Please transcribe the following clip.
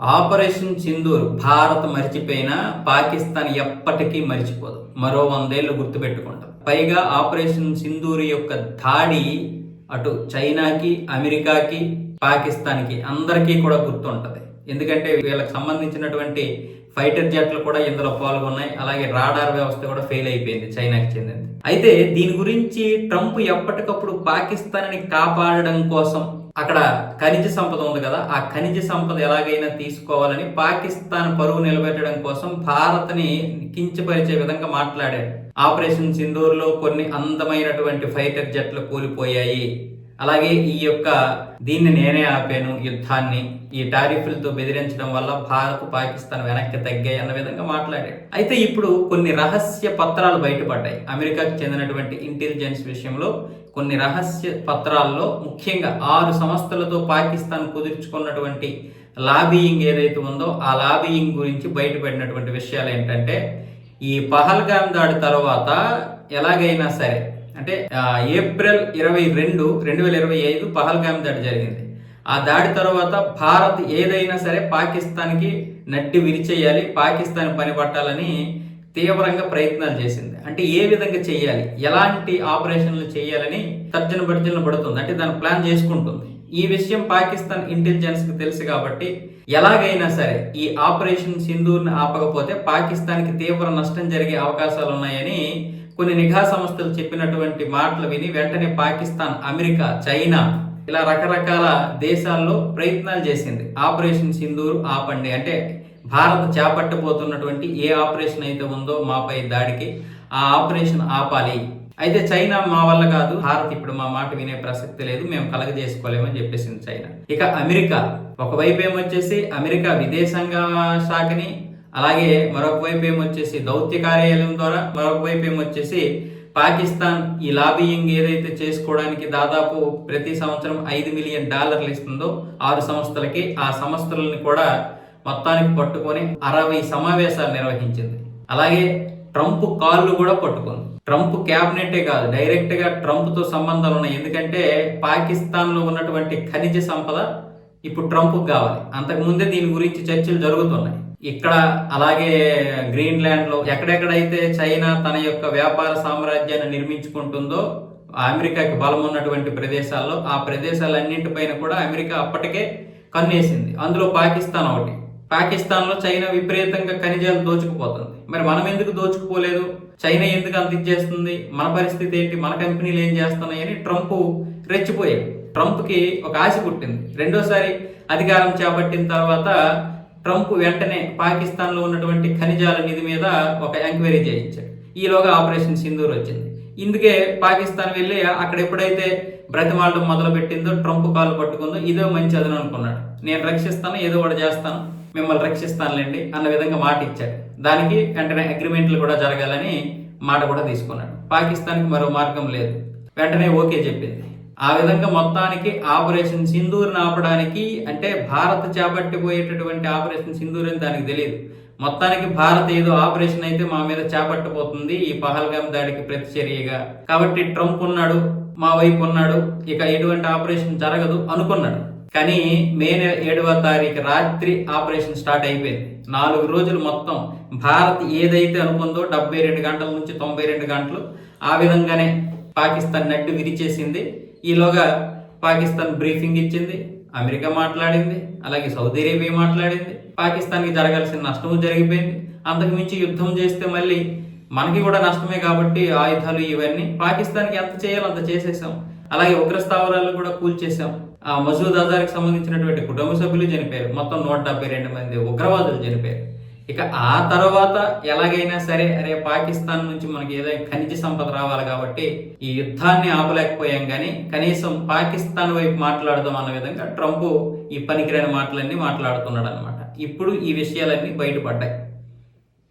Operation Sindoor Bharat మర్చిపోయినా పాకిస్తాన్ ఎప్పటికీ మర్చిపోదు. మరో వందేళ్ళు గుర్తుపెట్టుకుంటాం. పైగా ఆపరేషన్ సింధూర్ యొక్క దాడి అటు చైనాకి అమెరికాకి పాకిస్తాన్కి అందరికీ కూడా గుర్తుంటుంది. ఎందుకంటే వీళ్ళకి సంబంధించినటువంటి ఫైటర్ జట్లు కూడా ఇందులో పాల్గొన్నాయి. అలాగే రాడార్ వ్యవస్థ కూడా ఫెయిల్ అయిపోయింది చైనాకి చెందింది. అయితే దీని గురించి ట్రంప్ ఎప్పటికప్పుడు పాకిస్తాన్ని కాపాడడం కోసం అక్కడ ఖనిజ సంపద ఉంది కదా ఆ ఖనిజ సంపద ఎలాగైనా తీసుకోవాలని పాకిస్తాన్ పరువు నిలబెట్టడం కోసం భారత్ని కించపరిచే విధంగా మాట్లాడాడు ఆపరేషన్ సింధూర్లో కొన్ని అందమైనటువంటి ఫైటర్ జట్లు కూలిపోయాయి. అలాగే ఈ యొక్క దీన్ని నేనే ఆపాను యుద్ధాన్ని ఈ టారిఫ్లతో బెదిరించడం వల్ల భారత్ పాకిస్తాన్ వెనక్కి తగ్గాయి అన్న విధంగా మాట్లాడాడు. అయితే ఇప్పుడు కొన్ని రహస్య పత్రాలు బయటపడ్డాయి. అమెరికాకు చెందినటువంటి ఇంటెలిజెన్స్ విషయంలో కొన్ని రహస్య పత్రాల్లో ముఖ్యంగా ఆరు సంస్థలతో పాకిస్తాన్ కుదుర్చుకున్నటువంటి లాబీయింగ్ ఏదైతే ఉందో ఆ లాబీయింగ్ గురించి బయటపడినటువంటి విషయాలు ఏంటంటే ఈ పహల్గామ్ దాడి తర్వాత ఎలాగైనా సరే అంటే ఏప్రిల్ ఇరవై రెండు రెండు వేల ఇరవై ఐదు పహల్గామ్ దాడి జరిగింది. ఆ దాడి తర్వాత భారత్ ఏదైనా సరే పాకిస్తాన్కి నట్టి విరిచేయాలి పాకిస్తాన్ పని పట్టాలని తీవ్రంగా ప్రయత్నాలు చేసింది. అంటే ఏ విధంగా చేయాలి ఎలాంటి ఆపరేషన్లు చేయాలని తర్జన భర్జన పడుతుంది. అంటే దాని ప్లాన్ చేసుకుంటుంది. ఈ విషయం పాకిస్తాన్ ఇంటెలిజెన్స్కి తెలుసు కాబట్టి ఎలాగైనా సరే ఈ ఆపరేషన్ సింధూర్ని ఆపకపోతే పాకిస్తాన్కి తీవ్ర నష్టం జరిగే అవకాశాలు ఉన్నాయని కొన్ని నిఘా సంస్థలు చెప్పినటువంటి మాటలు విని వెంటనే పాకిస్తాన్ అమెరికా చైనా ఇలా రకరకాల దేశాల్లో ప్రయత్నాలు చేసింది. ఆపరేషన్ సింధూర్ ఆపండి. అంటే భారత్ చేపట్టబోతున్నటువంటి ఏ ఆపరేషన్ అయితే ఉందో మాపై దాడికి ఆ ఆపరేషన్ ఆపాలి. అయితే చైనా మా వల్ల కాదు. భారత్ ఇప్పుడు మా మాట వినే ప్రసక్తి లేదు. మేము కలగజేసుకోలేమని చెప్పేసింది చైనా. ఇక అమెరికా. ఒకవైపు ఏమొచ్చేసి అమెరికా విదేశాంగ శాఖని అలాగే మరొక వైపు ఏమొచ్చేసి దౌత్య కార్యాలయం ద్వారా మరొక వైపు ఏమొచ్చేసి పాకిస్తాన్ ఈ లాబియింగ్ ఏదైతే చేసుకోవడానికి దాదాపు ప్రతి సంవత్సరం ఐదు మిలియన్ డాలర్లు ఇస్తుందో ఆరు సంస్థలకి ఆ సంస్థలని కూడా మొత్తానికి పట్టుకొని అరవై సమావేశాలు నిర్వహించింది. అలాగే ట్రంప్ కాళ్ళు కూడా పట్టుకుంది. ట్రంప్ క్యాబినెటే కాదు డైరెక్ట్గా ట్రంప్తో సంబంధాలు ఉన్నాయి. ఎందుకంటే పాకిస్తాన్లో ఉన్నటువంటి ఖనిజ సంపద ఇప్పుడు ట్రంప్ కావాలి. అంతకు ముందే దీని గురించి చర్చలు జరుగుతున్నాయి. ఇక్కడ అలాగే గ్రీన్లాండ్లో ఎక్కడెక్కడైతే చైనా తన యొక్క వ్యాపార సామ్రాజ్యాన్ని నిర్మించుకుంటుందో అమెరికాకి బలం ఉన్నటువంటి ప్రదేశాల్లో ఆ ప్రదేశాలన్నింటిపైన కూడా అమెరికా అప్పటికే కన్నేసింది. అందులో పాకిస్తాన్ ఒకటి. పాకిస్తాన్లో చైనా విపరీతంగా ఖనిజాలు దోచుకుపోతుంది. మరి మనం ఎందుకు దోచుకుపోలేదు? చైనా ఎందుకు అంత ఇచ్చేస్తుంది? మన పరిస్థితి ఏంటి? మన కంపెనీలు ఏం చేస్తున్నాయని ట్రంప్ రెచ్చిపోయాడు. ట్రంప్కి ఒక ఆశ పుట్టింది. రెండోసారి అధికారం చేపట్టిన తర్వాత ట్రంప్ వెంటనే పాకిస్తాన్లో ఉన్నటువంటి ఖనిజాల నిధి మీద ఒక ఎంక్వైరీ చేయించాడు. ఈలోగా ఆపరేషన్ సింధూర్ వచ్చింది. ఇందుకే పాకిస్తాన్ వెళ్ళి అక్కడ ఎప్పుడైతే బ్రతిమాలడం మొదలుపెట్టిందో ట్రంప్ కాలు పట్టుకుందో ఇదో మంచి అదను అనుకున్నాడు. నేను రక్షిస్తాను ఏదో ఒకటి చేస్తాను మిమ్మల్ని రక్షిస్తానులేండి అన్న విధంగా మాట ఇచ్చాడు. దానికి వెంటనే అగ్రిమెంట్లు కూడా జరగాలని మాట కూడా తీసుకున్నాడు. పాకిస్తాన్కి మరో మార్గం లేదు. వెంటనే ఓకే చెప్పింది. ఆ విధంగా మొత్తానికి ఆపరేషన్ సింధూర్ని ఆపడానికి అంటే భారత్ చేపట్టిపోయేటటువంటి ఆపరేషన్ సింధూర్ అని దానికి తెలియదు. మొత్తానికి భారత్ ఏదో ఆపరేషన్ అయితే మా మీద చేపట్టబోతుంది ఈ పహల్గామ్ దాడికి ప్రతిచర్యగా. కాబట్టి ట్రంప్ ఉన్నాడు మా వైపు ఉన్నాడు ఇక ఎటువంటి ఆపరేషన్ జరగదు అనుకున్నాడు. కానీ మే ఏడవ తారీఖు రాత్రి ఆపరేషన్ స్టార్ట్ అయిపోయింది. నాలుగు రోజులు మొత్తం భారత్ ఏదైతే అనుకుందో డెబ్బై రెండు గంటల నుంచి తొంభై రెండు గంటలు ఆ విధంగానే పాకిస్తాన్ నడ్డు విరిచేసింది. ఈలోగా పాకిస్తాన్ బ్రీఫింగ్ ఇచ్చింది అమెరికా మాట్లాడింది అలాగే సౌదీ అరేబియా మాట్లాడింది. పాకిస్తాన్కి జరగాల్సిన నష్టము జరిగిపోయింది. అంతకు మించి యుద్ధం చేస్తే మళ్ళీ మనకి కూడా నష్టమే కాబట్టి ఆయుధాలు ఇవన్నీ పాకిస్తాన్కి ఎంత చేయాలో అంత చేసేసాం. అలాగే ఉగ్ర స్థావరాలు కూడా కూల్చేసాం. ఆ మసూద్ అజార్కి సంబంధించినటువంటి కుటుంబ సభ్యులు చనిపోయారు. మొత్తం నూట డెబ్బై రెండు మంది ఉగ్రవాదులు చనిపోయారు. ఇక ఆ తర్వాత ఎలాగైనా సరే అరే పాకిస్తాన్ నుంచి మనకి ఏదైనా ఖనిజ సంపద రావాలి కాబట్టి ఈ యుద్ధాన్ని ఆపలేకపోయాం కానీ కనీసం పాకిస్తాన్ వైపు మాట్లాడదాం అన్న విధంగా ట్రంప్ ఈ పనికిరాని మాటలన్నీ మాట్లాడుతున్నాడు అనమాట ఇప్పుడు ఈ విషయాలన్నీ బయటపడ్డాయి.